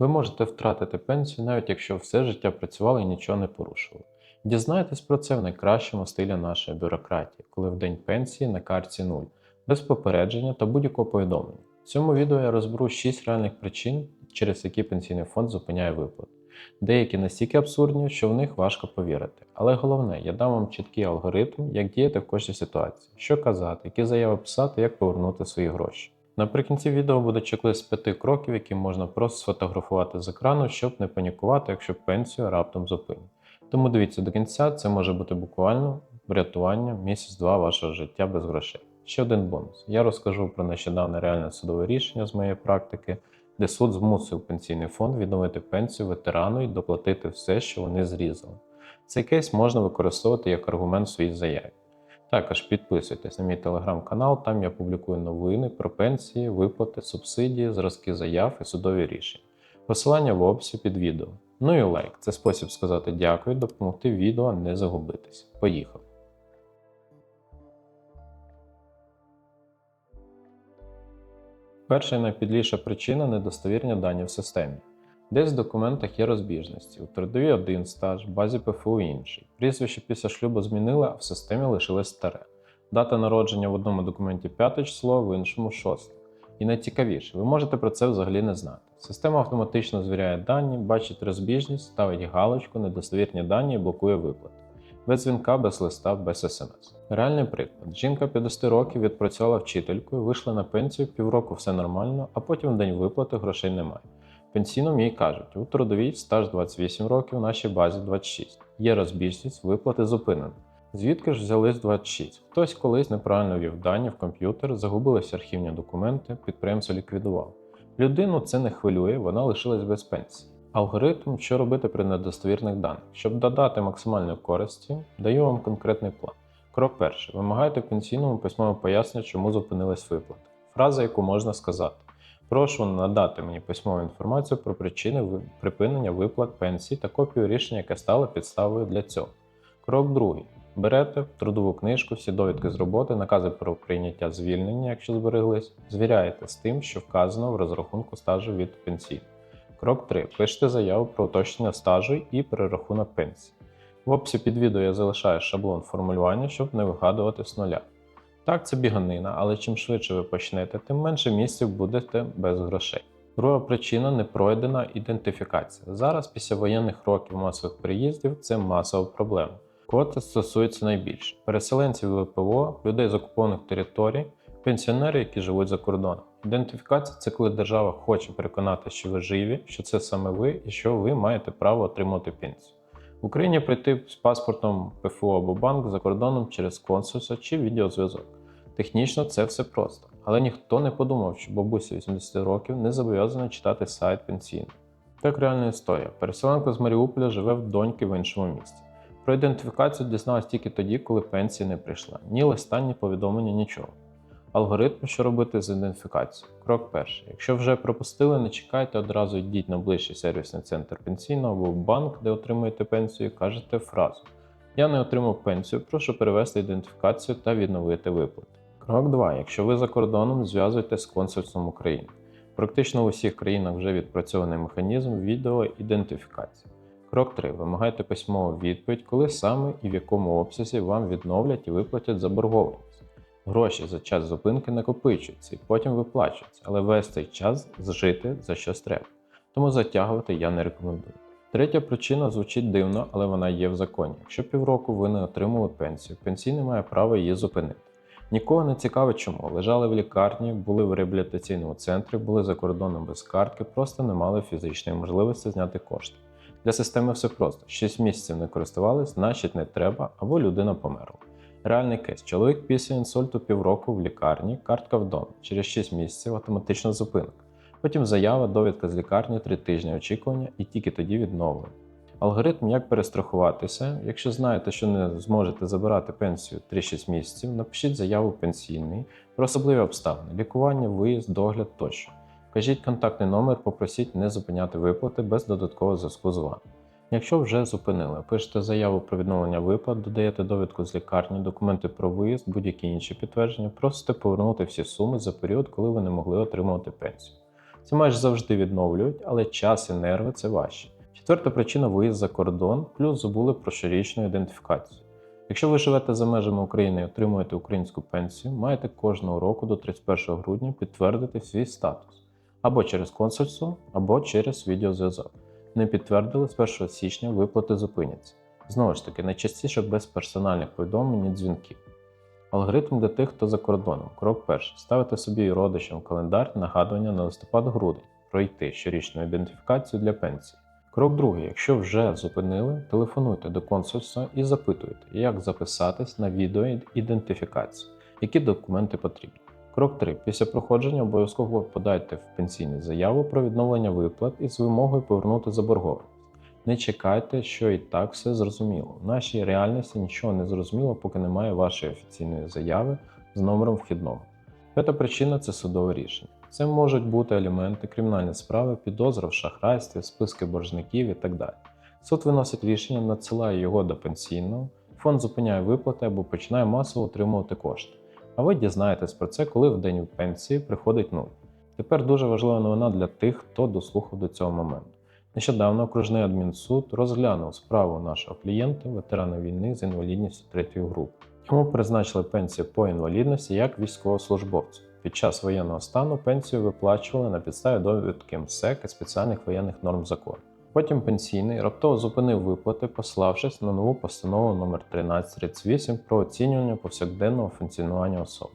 Ви можете втратити пенсію, навіть якщо все життя працювали і нічого не порушували. Дізнайтесь про це в найкращому стилі нашої бюрократії, коли в день пенсії на карті 0, без попередження та будь-якого повідомлення. В цьому відео я розберу 6 реальних причин, через які пенсійний фонд зупиняє виплати. Деякі настільки абсурдні, що в них важко повірити. Але головне, я дам вам чіткий алгоритм, як діяти в кожній ситуації, що казати, які заяви писати, як повернути свої гроші. Наприкінці відео буде чек-лист з п'яти кроків, які можна просто сфотографувати з екрану, щоб не панікувати, якщо пенсію раптом зупинять. Тому дивіться до кінця, це може бути буквально врятування місяць-два вашого життя без грошей. Ще один бонус. Я розкажу про нещодавне реальне судове рішення з моєї практики, де суд змусив пенсійний фонд відновити пенсію ветерану і доплатити все, що вони зрізали. Цей кейс можна використовувати як аргумент в своїй заяві. Також підписуйтесь на мій телеграм-канал, там я публікую новини про пенсії, виплати, субсидії, зразки заяв і судові рішення. Посилання в описі під відео. Ну і лайк це спосіб сказати дякую, допомогти відео не загубитись. Поїхав! Перша і найпідліша причина недостовірні дані в системі. Десь в документах є розбіжності. У трудовій один стаж, в базі ПФУ інший. Прізвище після шлюбу змінили, а в системі лишилось старе. Дата народження в одному документі 5 число, в іншому 6. І найцікавіше, ви можете про це взагалі не знати. Система автоматично звіряє дані, бачить розбіжність, ставить галочку, недостовірні дані і блокує виплати. Без дзвінка, без листа, без смс. Реальний приклад: жінка 50 років відпрацювала вчителькою, вийшла на пенсію, півроку все нормально, а потім в день виплати грошей немає. Пенсійному їй кажуть, у трудовій стаж 28 років, в нашій базі 26. Є розбіжність, виплати зупинені. Звідки ж взялись 26? Хтось колись неправильно ввів дані в комп'ютер, загубились архівні документи, підприємство ліквідував. Людину це не хвилює, вона лишилась без пенсії. Алгоритм, що робити при недостовірних даних. Щоб додати максимальної користі, даю вам конкретний план. Крок перший. Вимагайте пенсійному письмове пояснення, чому зупинилась виплата. Фраза, яку можна сказати. Прошу надати мені письмову інформацію про причини припинення виплат пенсій та копію рішення, яке стало підставою для цього. Крок другий. Берете трудову книжку, всі довідки з роботи, накази про прийняття звільнення, якщо збереглись, звіряєте з тим, що вказано в розрахунку стажу від пенсії. Крок 3. Пишете заяву про уточнення стажу і перерахунок пенсії. В описі під відео я залишаю шаблон формулювання, щоб не вигадувати з нуля. Так, це біганина, але чим швидше ви почнете, тим менше місяців будете без грошей. Друга причина непройдена ідентифікація. Зараз, після воєнних років масових приїздів, це масова проблема. Кого це стосується найбільше: переселенців ВПО, людей з окупованих територій, пенсіонери, які живуть за кордоном. Ідентифікація це коли держава хоче переконати, що ви живі, що це саме ви і що ви маєте право отримати пенсію. В Україні прийти з паспортом ПФО або банк за кордоном через консульство чи відеозв'язок. Технічно це все просто, але ніхто не подумав, що бабуся 80 років не зобов'язана читати сайт пенсійний. Так реальна історія. Переселенка з Маріуполя живе в доньки в іншому місті. Про ідентифікацію дізналась тільки тоді, коли пенсія не прийшла. Ні листа, ні повідомлення, нічого. Алгоритм, що робити з ідентифікацією. Крок перший. Якщо вже пропустили, не чекайте, одразу йдіть на ближчий сервісний центр пенсійного або в банк, де отримуєте пенсію, і кажете фразу: Я не отримав пенсію, прошу перевести ідентифікацію та відновити виплати. Крок 2. Якщо ви за кордоном, зв'язуйтесь з консульством України. Практично у всіх країнах вже відпрацьований механізм відеоідентифікації. Крок 3. Вимагайте письмову відповідь, коли саме і в якому обсязі вам відновлять і виплатять заборгованість. Гроші за час зупинки накопичуються і потім виплачуються, але весь цей час зжити за щось треба. Тому затягувати я не рекомендую. Третя причина звучить дивно, але вона є в законі. Якщо півроку ви не отримали пенсію, пенсійний має право її зупинити. Нікого не цікавить, чому лежали в лікарні, були в реабілітаційному центрі, були за кордоном без картки, просто не мали фізичної можливості зняти кошти. Для системи все просто: 6 місяців не користувались, значить не треба, або людина померла. Реальний кейс. Чоловік після інсульту півроку в лікарні, картка вдома. Через 6 місяців автоматична зупинка. Потім заява, довідка з лікарні, 3 тижні очікування і тільки тоді відновлення. Алгоритм, як перестрахуватися. Якщо знаєте, що не зможете забирати пенсію 3-6 місяців, напишіть заяву пенсійний про особливі обставини, лікування, виїзд, догляд тощо. Вкажіть контактний номер, попросіть не зупиняти виплати без додаткового зв'язку з вами. Якщо вже зупинили, пишете заяву про відновлення виплат, додаєте довідку з лікарні, документи про виїзд, будь-які інші підтвердження, просите повернути всі суми за період, коли ви не могли отримувати пенсію. Це майже завжди відновлюють, але час і нерви це важче. Четверта причина виїзд за кордон, плюс забули про щорічну ідентифікацію. Якщо ви живете за межами України і отримуєте українську пенсію, маєте кожного року до 31 грудня підтвердити свій статус або через консульство, або через відеозв'язок. Не підтвердили з 1 січня виплати зупиняться. Знову ж таки, найчастіше без персональних повідомлень і дзвінків. Алгоритм для тих, хто за кордоном. Крок перший. Ставити собі і родичам календар нагадування на листопад-грудень пройти щорічну ідентифікацію для пенсії. Крок другий. Якщо вже зупинили, телефонуйте до консульства і запитуйте, як записатись на відеоідентифікацію, які документи потрібні. Крок 3. Після проходження обов'язково подайте в пенсійну заяву про відновлення виплат із вимогою повернути заборгованість. Не чекайте, що і так все зрозуміло. В нашій реальності нічого не зрозуміло, поки немає вашої офіційної заяви з номером вхідного. П'ята причина це судове рішення. Це можуть бути елементи кримінальної справи, підозра в шахрайстві, списки боржників і так далі. Суд виносить рішення, надсилає його до пенсійного, фонд зупиняє виплати або починає масово отримувати кошти. А ви дізнаєтесь про це, коли в день пенсії приходить нуль. Тепер дуже важлива новина для тих, хто дослухав до цього моменту. Нещодавно окружний адмінсуд розглянув справу нашого клієнта, ветерана війни з інвалідністю третьої групи. Йому призначили пенсію по інвалідності як військовослужбовцю. Під час воєнного стану пенсію виплачували на підставі довідки МСЕК і спеціальних воєнних норм закону. Потім пенсійний раптово зупинив виплати, пославшись на нову постанову номер 1338 про оцінювання повсякденного функціонування особи.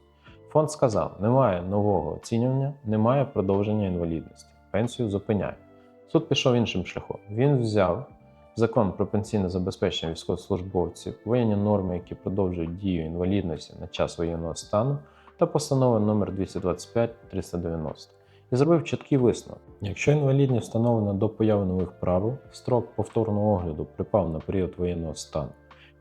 Фонд сказав: немає нового оцінювання, немає продовження інвалідності. Пенсію зупиняє. Суд пішов іншим шляхом. Він взяв закон про пенсійне забезпечення військовослужбовців, воєнні норми, які продовжують дію інвалідності на час воєнного стану, та постанова номер 225-390 і зробив чіткий висновок. Якщо інвалідність встановлена до появи нових правил, строк повторного огляду припав на період воєнного стану,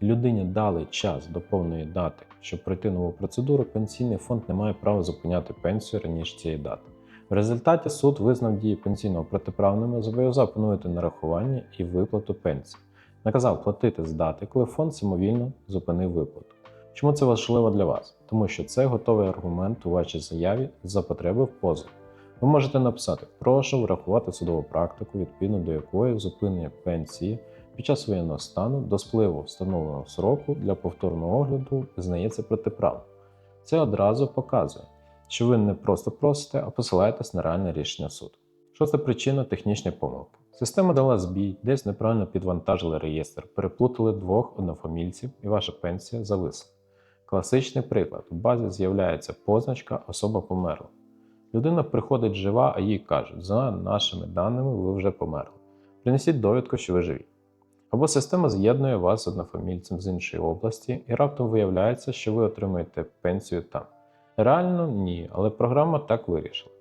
і людині дали час до повної дати, щоб пройти нову процедуру, пенсійний фонд не має права зупиняти пенсію раніше цієї дати. В результаті суд визнав дії пенсійного протиправними, зобов'язав поновити нарахування і виплату пенсії. Наказав платити з дати, коли фонд самовільно зупинив виплату. Чому це важливо для вас? Тому що це готовий аргумент у вашій заяві за потреби в позові. Ви можете написати: прошу врахувати судову практику, відповідно до якої зупинення пенсії під час воєнного стану до спливу встановленого сроку для повторного огляду визнається протиправним. Це одразу показує, що ви не просто просите, а посилаєтесь на реальне рішення суду. Шоста причина технічної помилки. Система дала збій, десь неправильно підвантажили реєстр, переплутали двох однофамільців і ваша пенсія зависла. Класичний приклад: в базі з'являється позначка особа померла. Людина приходить жива, а їй кажуть, за нашими даними, ви вже померли. Принесіть довідку, що ви живі. Або система з'єднує вас з однофамільцем з іншої області, і раптом виявляється, що ви отримуєте пенсію там. Реально ні, але програма так вирішила.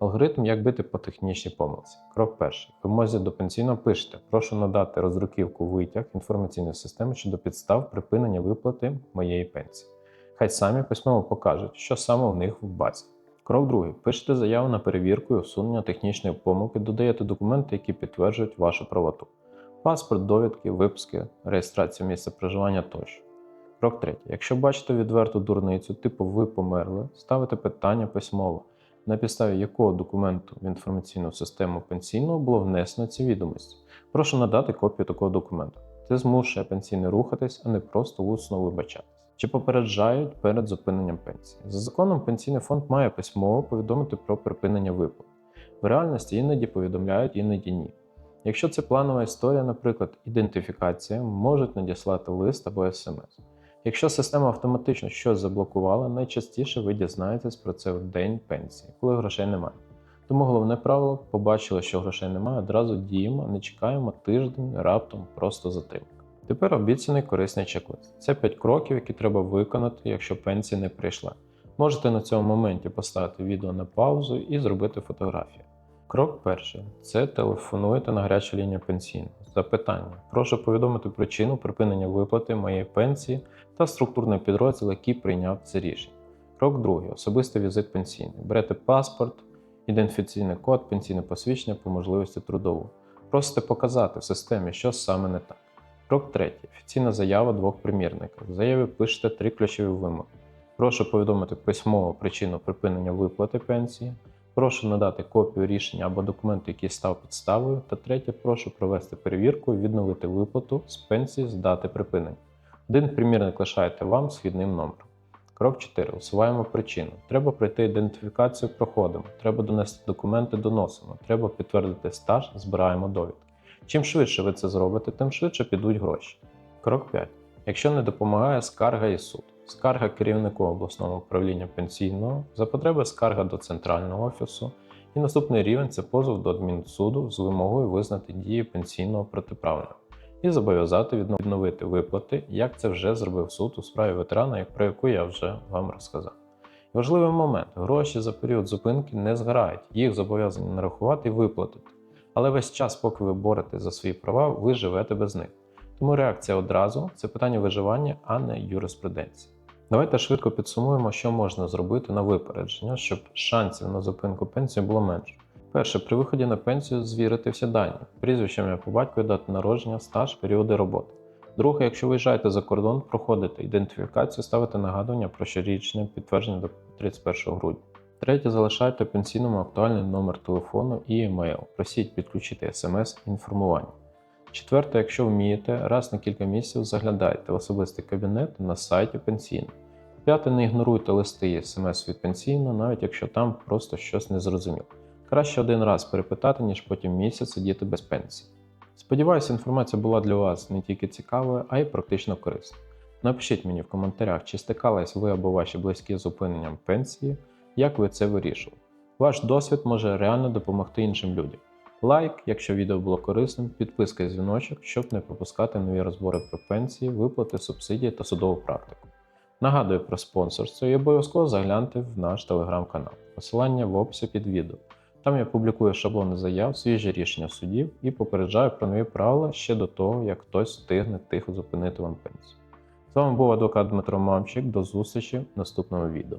Алгоритм, як бити по технічній помилці. Крок перший. В вимозі до пенсійного пишете, прошу надати роздруківку витяг інформаційної системи щодо підстав припинення виплати моєї пенсії. Хай самі письмово покажуть, що саме у них в базі. Крок другий. Пишете заяву на перевірку і усунення технічної помилки, додаєте документи, які підтверджують вашу правоту. Паспорт, довідки, випуски, реєстрація місця проживання тощо. Крок третій. Якщо бачите відверту дурницю, типу ви померли, ставите питання письмово, на підставі якого документу в інформаційну систему пенсійного було внесено ці відомості. Прошу надати копію такого документу. Це змушує пенсійний рухатись, а не просто усно вибачатись. Чи попереджають перед зупиненням пенсії? За законом, пенсійний фонд має письмово повідомити про припинення виплат. В реальності іноді повідомляють, іноді ні. Якщо це планова історія, наприклад, ідентифікація, можуть надіслати лист або смс. Якщо система автоматично щось заблокувала, найчастіше ви дізнаєтесь про це в день пенсії, коли грошей немає. Тому головне правило побачили, що грошей немає, одразу діємо, не чекаємо тиждень, раптом просто затримка. Тепер обіцяний корисний чек-лист. Це 5 кроків, які треба виконати, якщо пенсія не прийшла. Можете на цьому моменті поставити відео на паузу і зробити фотографію. Крок перший це телефонуєте на гарячу лінію пенсійну. Запитання. Прошу повідомити причину припинення виплати моєї пенсії та структурний підрозділ, який прийняв це рішення. Крок другий особистий візит пенсійний. Берете паспорт, ідентифікаційний код, пенсійне посвідчення по можливості трудову. Просите показати в системі, що саме не так. Крок третій. Офіційна заява двох примірників. В заяві пишете три ключові вимоги. Прошу повідомити письмово причину припинення виплати пенсії. Прошу надати копію рішення або документу, який став підставою. Та третє, прошу провести перевірку відновити виплату з пенсії з дати припинення. Один примірник лишаєте вам з вхідним номером. Крок 4. Усуваємо причину. Треба пройти ідентифікацію, проходимо. Треба донести документи, доносимо. Треба підтвердити стаж, збираємо довідки. Чим швидше ви це зробите, тим швидше підуть гроші. Крок 5. Якщо не допомагає скарга і суд. Скарга керівнику обласного управління пенсійного, за потреби скарга до центрального офісу. І наступний рівень це позов до адмінсуду з вимогою визнати дії пенсійного протиправними і зобов'язати відновити виплати, як це вже зробив суд у справі ветерана, про яку я вже вам розказав. Важливий момент: гроші за період зупинки не згорають, їх зобов'язані нарахувати і виплатити. Але весь час, поки ви боретесь за свої права, ви живете без них. Тому реакція одразу це питання виживання, а не юриспруденції. Давайте швидко підсумуємо, що можна зробити на випередження, щоб шансів на зупинку пенсії було менше. Перше, при виході на пенсію звірити всі дані: прізвище ім'я по батькові, дати народження, стаж, періоди роботи. Друге, якщо виїжджаєте за кордон, проходите ідентифікацію, ставите нагадування про щорічне підтвердження до 31 грудня. Третє, залишайте пенсійному актуальний номер телефону і емейл. Просіть підключити смс-інформування. Четверте, якщо вмієте, раз на кілька місяців заглядайте в особистий кабінет на сайті пенсійного. П'яте, не ігноруйте листи і смс від пенсійного, навіть якщо там просто щось незрозуміло. Краще один раз перепитати, ніж потім місяць сидіти без пенсії. Сподіваюся, інформація була для вас не тільки цікавою, а й практично корисною. Напишіть мені в коментарях, чи стикались ви або ваші близькі з зупиненням пенсії, як ви це вирішували. Ваш досвід може реально допомогти іншим людям. Лайк, якщо відео було корисним, підписка і дзвіночок, щоб не пропускати нові розбори про пенсії, виплати, субсидії та судову практику. Нагадую про спонсорство і обов'язково загляньте в наш телеграм-канал. Посилання в описі під відео. Там я публікую шаблони заяв, свіжі рішення судів і попереджаю про нові правила ще до того, як хтось встигне тихо зупинити вам пенсію. З вами був адвокат Дмитро Мамчик. До зустрічі в наступному відео.